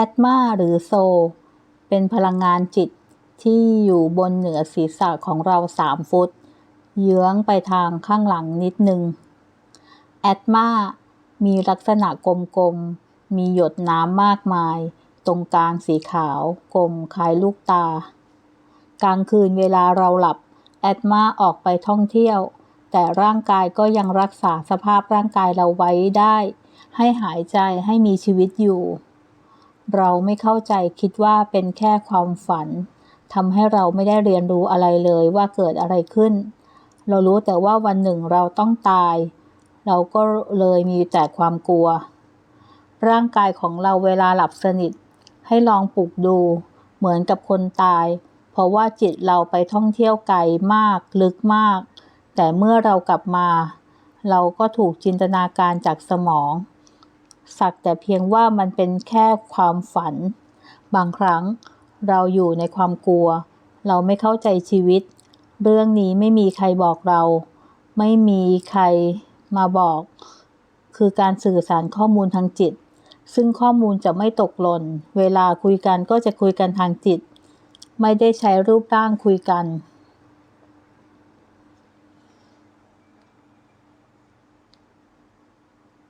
แอตมาหรือโซ เป็นพลังงานจิตที่อยู่บนเหนือศีรษะของเราสามฟุต เยื้องไปทางข้างหลังนิดนึง แอตมามีลักษณะกลมๆ มีหยดน้ำมากมาย ตรงกลางสีขาว กลมคล้ายลูกตา กลางคืนเวลาเราหลับ แอตมาออกไปท่องเที่ยว แต่ร่างกายก็ยังรักษาสภาพร่างกายเราไว้ได้ ให้หายใจให้มีชีวิตอยู่ เราไม่เข้าใจคิดว่าเป็นแค่ความฝันทำให้เราไม่ได้เรียนรู้อะไรเลยว่าเกิดอะไรขึ้น เรารู้แต่ว่าวันหนึ่งเราต้องตาย เราก็เลยมีแต่ความกลัว ร่างกายของเราเวลาหลับสนิท ให้ลองปลุกดู เหมือนกับคนตาย เพราะว่าจิตเราไปท่องเที่ยวไกลมาก ลึกมาก แต่เมื่อเรากลับมา เราก็ถูกจินตนาการจากสมอง สักแต่เพียงว่ามันเป็นแค่ความฝัน บางครั้งเราอยู่ในความกลัว เราไม่เข้าใจชีวิต เรื่องนี้ไม่มีใครบอกเรา ไม่มีใครมาบอก คือการสื่อสารข้อมูลทางจิต ซึ่งข้อมูลจะไม่ตกหล่น เวลาคุยกันก็จะคุยกันทางจิต ไม่ได้ใช้รูปร่างคุยกัน